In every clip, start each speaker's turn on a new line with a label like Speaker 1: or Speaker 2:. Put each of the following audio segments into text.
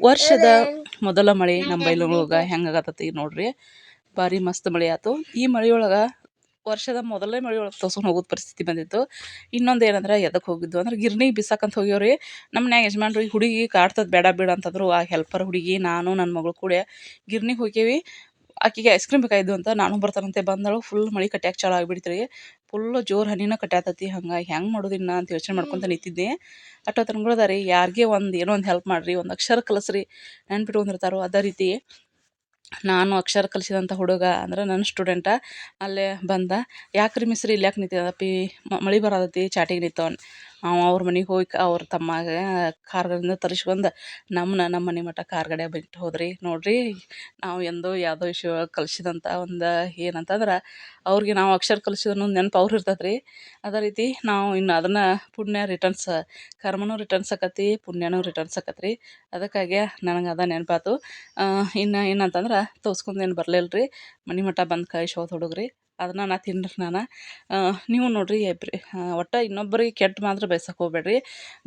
Speaker 1: ವರ್ಷದ ಮೊದಲ ಮಳೆ ನಮ್ಮ ಬೈಲೊಳಗೆ ಹೆಂಗಾಗತ್ತೈತಿ ನೋಡ್ರಿ. ಭಾರಿ ಮಸ್ತ್ ಮಳೆ ಆಯ್ತು ಈ ಮಳೆಯೊಳಗೆ ವರ್ಷದ ಮೊದಲನೇ ಮಳೆಯೊಳಗೆ ಹೋಗೋ ಹೋಗೋದು ಪರಿಸ್ಥಿತಿ ಬಂದಿತ್ತು. ಇನ್ನೊಂದು ಏನಂದ್ರೆ ಎದಕ್ಕೆ ಹೋಗಿದ್ದು ಅಂದ್ರೆ ಗಿರ್ನಿಗೆ ಬಿಸಾಕಂತ ಹೋಗ್ಯವ್ರಿ. ನಮ್ಮ ಮನ್ಯಾಗ ಯಜಮಾನ್ರು ಈ ಹುಡುಗಿ ಕಾಡ್ತದೆ ಬೇಡ ಬೇಡ ಅಂತಂದ್ರು. ಆ ಹೆಲ್ಪರ್ ಹುಡುಗಿ ನಾನು ನನ್ನ ಮಗಳು ಕೂಡ ಗಿರ್ನಿಗೆ ಹೋಗ್ಯೇವಿ. ಆಕಿಗೆ ಐಸ್ ಕ್ರೀಮ್ ಬೇಕಾಗಿದ್ದು ಅಂತ ನಾನು ಬರ್ತಾನಂತೆ ಬಂದಳು. ಫುಲ್ ಮಳೆ ಕಟ್ಯಾಕ ಚಾಲು ಆಗಿಬಿಡ್ತು ರೀ ಫುಲ್ಲು ಜೋರು ಹನಿನ ಕಟ್ಯಾತತಿ. ಹಂಗಾಗಿ ಹೆಂಗೆ ಮಾಡೋದು ಇನ್ನು ಅಂತ ಯೋಚನೆ ಮಾಡ್ಕೊತ ನಿಂತಿದ್ದೆ. ಅಟ್ಟ ತನಗಳ್ದ ರೀ ಯಾರಿಗೆ ಒಂದು ಏನೋ ಒಂದು ಹೆಲ್ಪ್ ಮಾಡಿರಿ ಒಂದು ಅಕ್ಷರ ಕಲಿಸ್ರಿ ನೆನ್ಪಿಟ್ಕೊಂಡಿರ್ತಾರೋ ಅದೇ ರೀತಿ. ನಾನು ಅಕ್ಷರ ಕಲಿಸಿದಂಥ ಹುಡುಗ ಅಂದ್ರೆ ನನ್ನ ಸ್ಟೂಡೆಂಟ ಅಲ್ಲೇ ಬಂದ. ಯಾಕ್ರಿ ಮಿಸ್ರಿ ಇಲ್ಲಿ ಯಾಕೆ ನಿಂತಿದಪ್ಪಿ ಮಳೆ ಬರತೈತಿ ಚಾಟಿಗೆ ನಿಂತವನು. ಅವ್ರ ಮನೆಗೆ ಹೋಗಿ ಅವ್ರ ತಮ್ಮಗೆ ಕಾರ್ಗಳಿಂದ ತರಿಸ್ಕೊಂಡು ನಮ್ಮನ್ನ ನಮ್ಮ ಮನೆ ಕಾರ್ ಗಾಡ್ಯಾಗ ಬಿಟ್ಟು ಹೋದ್ರಿ. ನೋಡ್ರಿ, ನಾವು ಎಂದೋ ಯಾವುದೋ ವಿಷಯ ಕಲಿಸಿದಂಥ ಒಂದು ಏನಂತಂದ್ರೆ, ಅವ್ರಿಗೆ ನಾವು ಅಕ್ಷರ ಕಲಿಸಿದ್ರು ನೆನಪು ಅವ್ರು ಇರ್ತದೆ ರೀ ಅದೇ ರೀತಿ ನಾವು ಇನ್ನು ಅದನ್ನು ಪುಣ್ಯ ರಿಟರ್ನ್ಸ್ ಕರ್ಮನೂ ರಿಟರ್ನ್ಸ್ ಆಕತಿ ಪುಣ್ಯನೂ ರಿಟರ್ನ್ಸ್ ಆಕತಿ ರೀ ಅದಕ್ಕಾಗಿ ನನಗೆ ಅದ ನೆನಪಾತು. ಇನ್ನು ಏನಂತಂದ್ರೆ ತೋರ್ಸ್ಕೊಂಡೇನು ಬರಲಿಲ್ಲ ರೀ ಮನೆ ಮಟ ಬಂದು ಕಳಿಸೋದು ಹುಡುಗ್ರಿ. ಅದನ್ನ ನಾ ತಿನ್ರಿ ನಾನು. ನೀವು ನೋಡಿರಿ ಎಬ್ರಿ ಒಟ್ಟು ಇನ್ನೊಬ್ಬರಿಗೆ ಕೆಟ್ಟ ಮಾತ್ರ ಬಯಸಕ್ಕೆ ಹೋಗ್ಬೇಡ್ರಿ.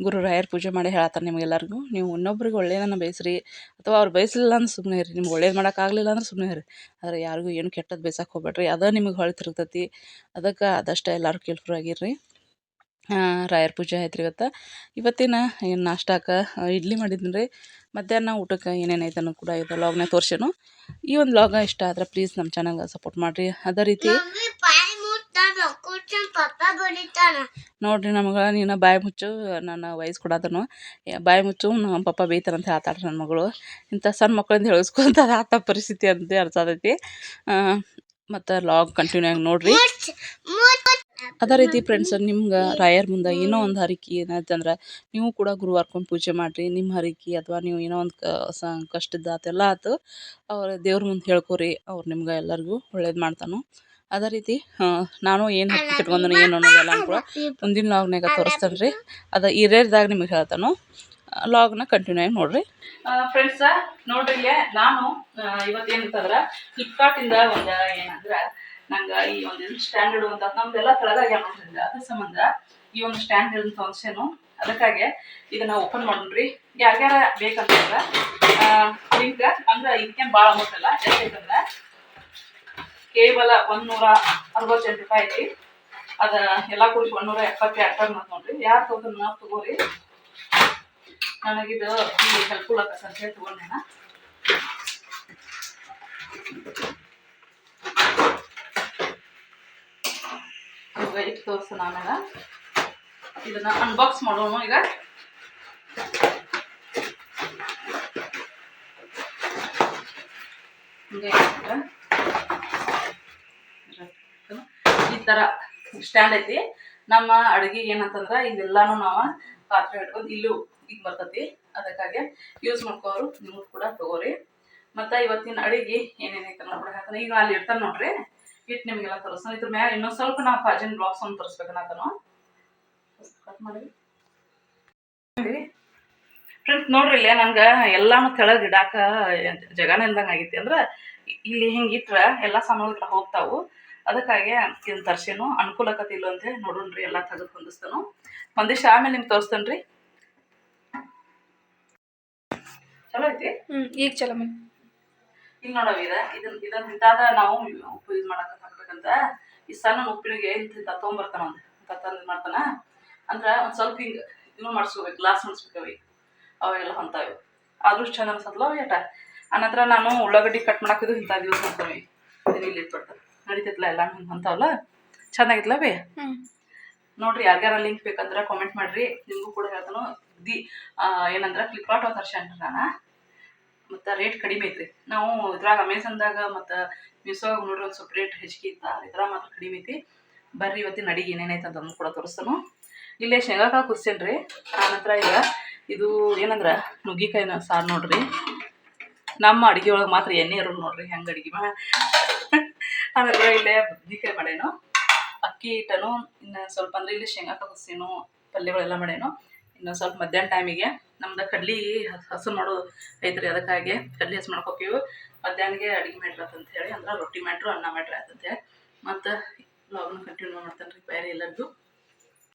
Speaker 1: ಗುರು ರಾಯರ ಪೂಜೆ ಮಾಡಿ ಹೇಳತ್ತಾರೆ ನಿಮಗೆಲ್ಲರಿಗೂ. ನೀವು ಇನ್ನೊಬ್ರಿಗೆ ಒಳ್ಳೆಯದನ್ನು ಬಯಸ್ರಿ. ಅಥವಾ ಅವ್ರು ಬಯಸಲಿಲ್ಲ ಅಂದ್ರೆ ಸುಮ್ಮನೆ ಇರಿ ನಿಮ್ಗೆ ಒಳ್ಳೇದು ಮಾಡೋಕ್ಕಾಗಲಿಲ್ಲ ಅಂದ್ರೆ ಸುಮ್ಮನೆ ಇರಿ ಆದರೆ ಯಾರಿಗೂ ಏನು ಕೆಟ್ಟದ್ದು ಬಯಸಕ್ಕೆ ಹೋಗ್ಬೇಡ್ರಿ. ಅದೇ ನಿಮಗೆ ಹೊಳೆ ತಿರುಗ್ತೈತಿ ಅದಕ್ಕೆ ಆದಷ್ಟು ಎಲ್ಲರೂ ಕೇಳ್ಫ್ರು ಆಗಿರ್ರಿ. ರಾಯರ ಪೂಜೆ ಆಯ್ತು ರೀ ಇವತ್ತು. ಇವತ್ತಿನ ಏನು ನಾಷ್ಟಾಕ್ಕೆ ಇಡ್ಲಿ ಮಾಡಿದ್ದೀನಿ ರೀ ಮಧ್ಯಾಹ್ನ ಊಟಕ್ಕೆ ಏನೇನು ಐತೆ ಅನ್ನೋದು ಕೂಡ ಇದು ಲಾಗ್ನಾಗ ತೋರ್ಸೇನು. ಈ ಒಂದು ಲಾಗ ಇಷ್ಟ ಆದ್ರೆ ಪ್ಲೀಸ್ ನಮ್ಮ ಚಾನಲ್ಗೆ ಸಪೋರ್ಟ್ ಮಾಡಿರಿ. ಅದೇ ರೀತಿ ನೋಡ್ರಿ ನಮ್ಗೆ ನೀನು ಬಾಯಿ ಮುಚ್ಚು ನನ್ನ ವಯಸ್ಸು ಕೊಡೋದನು. ಬಾಯಿ ಮುಚ್ಚು ನಮ್ಮ ಪಪ್ಪ ಬೈತಾರಂತ ಹೇಳ್ತಾಳೆ ನನ್ನ ಮಗಳು. ಇಂಥ ಸಣ್ಣ ಮಕ್ಕಳಿಂದ ಹೇಳಿಸ್ಕೊಂತ ಆತ ಪರಿಸ್ಥಿತಿ ಅಂತ ಅರ್ಥ ಆಗೈತಿ ಮತ್ತು ಲಾಗ್ ಕಂಟಿನ್ಯೂ ಆಗಿ ನೋಡ್ರಿ. ಅದೇ ರೀತಿ ಫ್ರೆಂಡ್ಸ್ ನಿಮ್ಗೆ ರಾಯರ್ ಮುಂದೆ ಏನೋ ಒಂದು ಹರಕೆ ಏನಾಯ್ತಂದ್ರೆ ನೀವು ಕೂಡ ಗುರುವಾರ್ಕೊಂಡು ಪೂಜೆ ಮಾಡಿರಿ ನಿಮ್ಮ ಹರಿಕೆ ಅಥವಾ ನೀವು ಏನೋ ಒಂದು ಸ ಕಷ್ಟದ ಆತೆಲ್ಲ ಆಯ್ತು ಅವ್ರ ದೇವ್ರ ಮುಂದೆ ಹೇಳ್ಕೊರಿ, ಅವ್ರು ನಿಮ್ಗೆ ಎಲ್ಲರಿಗೂ ಒಳ್ಳೇದು ಮಾಡ್ತಾನೋ. ಅದೇ ರೀತಿ ನಾನು ಏನು ಕಟ್ಕೊಂಡು ಏನು ಅನ್ನೋದೆಲ್ಲ ಕೂಡ ಮುಂದಿನ ಲಾಗ್ನಾಗ ತೋರಿಸ್ತಾನೆ ರೀ. ಅದು ಹಿರಿಯರ್ದಾಗ ನಿಮಗೆ ಹೇಳ್ತಾನು. ಲಾಗ್ನ ಕಂಟಿನ್ಯೂ ಆಗಿ ನೋಡ್ರಿ. ಫ್ರೆಂಡ್ಸ ನೋಡ್ರಿ ನಾನು ಇವತ್ತೇನಂತಂದ್ರೆ ಫ್ಲಿಪ್ಕಾರ್ಟಿಂದ ಒಂದು ಏನಂದ್ರೆ ನಂಗೆ ಈ ಒಂದು ಸ್ಟ್ಯಾಂಡರ್ಡ್ ಅಂತ ನಮ್ದೆಲ್ಲ ಕೆಳಗಾಗ್ಯಾವ ನೋಡ್ರಿ ಅದ್ರ ಸಂಬಂಧ ಈ ಒಂದು ಸ್ಟ್ಯಾಂಡರ್ಡ್ ಅಂತ ಫಂಕ್ಷನು ಅದಕ್ಕಾಗಿ ಇದನ್ನ ಓಪನ್ ಮಾಡೋಣ್ರಿ ಯಾರ್ಯಾರ ಬೇಕಂತಂದ್ರ ಲಿಂಕ್ ಅಂದ್ರೆ ಇದಕ್ಕೇನು ಭಾಳ ಅಮೌಂಟ್ ಅಲ್ಲ ಎಷ್ಟೈತಂದ್ರ ಕೇವಲ ಒಂದ್ನೂರ ಅರವತ್ತೆಂಟು ರೂಪಾಯಿ ಐತಿ. ಅದ ಎಲ್ಲ ಕೂಡಿ ಒಂದೂರ ಎಪ್ಪತ್ತು ರೂಪಾಯಿ ಮತ್ತು ನೋಡ್ರಿ. ಯಾರು ತಗೋದ್ರೆ ನಾವು ತಗೋರಿ. ನನಗಿದು ಹೆಲ್ಪ್ಫುಲ್ ಆಗತ್ತೆ ಅಂತ ಹೇಳಿ ತಗೊಂಡೇನ. ಇವಾಗ ತೋರಿಸ ತೋರಿಸೋಣ ಆಮೇಲೆ. ಇದನ್ನ ಅನ್ಬಾಕ್ಸ್ ಮಾಡೋಣ ಈಗ. ಈ ಥರ ಸ್ಟ್ಯಾಂಡ್ ಐತಿ. ನಮ್ಮ ಅಡುಗೆ ಏನಂತಂದ್ರೆ ಇದೆಲ್ಲಾನು ನಾವು ಪಾತ್ರೆ ಇಟ್ಕೊಂಡು ಇಲ್ಲೂ ಈಗ ಬರ್ತೈತಿ. ಅದಕ್ಕಾಗಿ ಯೂಸ್ ಮಾಡ್ಕೋರು ನೀವು ಕೂಡ ತಗೋರಿ. ಮತ್ತು ಇವತ್ತಿನ ಅಡುಗೆ ಏನೇನೈತೆ ನೋಡ್ಬೇಕಂತ ಈಗ ಅಲ್ಲಿ ಇರ್ತಾನೆ ನೋಡ್ರಿ. ಇಟ್ಟು ನಿಮಗೆಲ್ಲ ತೋರಿಸ್ತಾನೆ. ಇದ್ರ ಮ್ಯಾಲ ಇನ್ನೊಂದು ಸ್ವಲ್ಪ ನಾ ಫಾಜಿನ್ ಬ್ಲಾಕ್ಸ್ ಒಂದು ತೋರಿಸ್ಬೇಕನ್ನತನು ಕಟ್ ಮಾಡಿ ಫ್ರೆಂಡ್ಸ್ ನೋಡ್ರಿ ಇಲ್ಲೇ ನಂಗೆ ಎಲ್ಲಾನು ಕೆಳಗೆ ಇಡಾಕ ಜಗನ ಇಲ್ದಂಗೆ ಆಗೈತಿ. ಅಂದ್ರೆ ಇಲ್ಲಿ ಹಿಂಗೆ ಇಟ್ರೆ ಎಲ್ಲ ಸಾಮಾನುಗಳು ಹೋಗ್ತಾವು. ಅದಕ್ಕಾಗಿ ಇದನ್ನ ತರ್ಸೇನು. ಅನುಕೂಲಕತೆ ಅಂತ ಹೇಳಿ ನೋಡೋಣ್ರಿ ಎಲ್ಲ ತೆಗೆದು ಹೊಂದಿಸ್ತಾನು. ಒಂದಿಷ್ಟು ಆಮೇಲೆ ನಿಮ್ಗೆ ತೋರಿಸ್ತೇನೆ ರೀ ಚಲೋ ಐತಿ?
Speaker 2: ಹ್ಮ್, ಈಗ ಚಲೋ ಮನ್
Speaker 1: ಇಲ್ಲಿ ನೋಡವ ಇದೆ ಇದನ್ನ ಇದನ್ನ ಇಂತಾದ ನಾವು ಉಪ್ಪು ಯೂಸ್ ಮಾಡಕ್ ಹಾಕ್ಬೇಕಂತ ಈ ಸಣ್ಣ ಉಪ್ಪಿನಿಗೆ ಇಂಥ ತೊಗೊಂಬರ್ತಾನ ಒಂದು ತಂದು ಮಾಡ್ತಾನ. ಅಂದ್ರೆ ಒಂದು ಸ್ವಲ್ಪ ಹಿಂಗೆ ಇವ್ನು ಮಾಡಿಸ್ಕೋಬೇಕು ಗ್ಲಾಸ್ ಮಾಡಿಸ್ಬೇಕವಿ ಅವೆಲ್ಲ ಹೊಂತಾವೆ ಆದ್ರೂ ಚಂದ ಅನ್ಸತ್ಲ ಏಟ ಅನಂತರ ನಾನು ಉಳ್ಳಾಗಡ್ಡಿ ಕಟ್ ಮಾಡಾಕಿದ್ದು ಇಂಥ ಯೂಸ್ ಮಾಡ್ತಾವೆ ಇದನ್ನ ಇಲ್ಲಿ ಇಟ್ಬಿಡ್ತಾರೆ ನಡೀತೈತ್ಲ ಎಲ್ಲ ಹಿಂಗೆ ಹೊಂತಾವಲ್ಲ? ಚೆನ್ನಾಗಿತ್ತಲ್ಲ ಬೇ ನೋಡ್ರಿ ಯಾರ್ಯಾರ ಲಿಂಕ್ ಬೇಕಂದ್ರೆ ಕಾಮೆಂಟ್ ಮಾಡ್ರಿ. ನಿಮಗೂ ಕೂಡ ಹೇಳ್ತಾನು. ದಿ ಏನಂದ್ರೆ ಫ್ಲಿಪ್ಕಾರ್ಟ್ ಅಂತ ನಾನು? ಮತ್ತು ರೇಟ್ ಕಡಿಮೆ ಐತ್ರಿ. ನಾವು ಇದ್ರಾಗ ಅಮೆಝಾನ್ದಾಗ ಮತ್ತು ಮೀಸೋಗ ನೋಡ್ರಿ ಒಂದು ಸ್ವಲ್ಪ ರೇಟ್ ಹೆಚ್ಚಿಗೆ ಇತ್ತ, ಇದ್ರಾಗ ಮಾತ್ರ ಕಡಿಮೆ ಐತಿ. ಬರ್ರಿ ಇವತ್ತಿನ ಅಡಿಗೆ ಏನೇನೈತೆ ಅಂತ ಅದನ್ನು ಕೂಡ ತೋರಿಸ್ತಾನು. ಇಲ್ಲೇ ಶೇಂಗಾಕಾಳು ರೀ. ಆನಂತರ ಈಗ ಇದು ಏನಂದ್ರೆ ನುಗ್ಗಿಕಾಯಿನ ಸಾರು ನೋಡ್ರಿ. ನಮ್ಮ ಅಡುಗೆ ಒಳಗೆ ಮಾತ್ರ ಎಣ್ಣೆ ಇರೋದು ನೋಡ್ರಿ, ಹೆಂಗೆ ಅಡುಗೆ ಮಾ. ಆನಂತರ ಇಲ್ಲೇ ಬದ್ನಿಕಾಯಿ ಮಾಡೇನು. ಅಕ್ಕಿ ಹಿಟ್ಟನು, ಇನ್ನು ಸ್ವಲ್ಪ ಅಂದ್ರೆ ಇಲ್ಲಿ ಶೇಂಗಾ ಕುದಿಸೇನು ಪಲ್ಯಗಳೆಲ್ಲ ಮಾಡೇನು. ಇನ್ನು ಸ್ವಲ್ಪ ಮಧ್ಯಾಹ್ನ ಟೈಮಿಗೆ ನಮ್ದು ಕಡ್ಲಿ ಹಸು ಮಾಡೋದು ಐತ್ರಿ ಅದಕ್ಕಾಗಿ ಕಡ್ಲಿ ಹಸು ಮಾಡ್ಕೋತೀವಿ ಮಧ್ಯಾಹ್ನಗೆ ಅಡುಗೆ ಮಾಡ್ರತ್ ಅಂತ ಹೇಳಿ ಅಂದ್ರೆ ರೊಟ್ಟಿ ಮಾಡ್ರು, ಅನ್ನ ಮಾಡ್ರಿ ಅಂತೇಳಿ ಮತ್ತು ಲಾಗ್ನ ಕಂಟಿನ್ಯೂ ಮಾಡ್ತಾನೆ ರೀ ಬೇರೆ ಎಲ್ಲರದು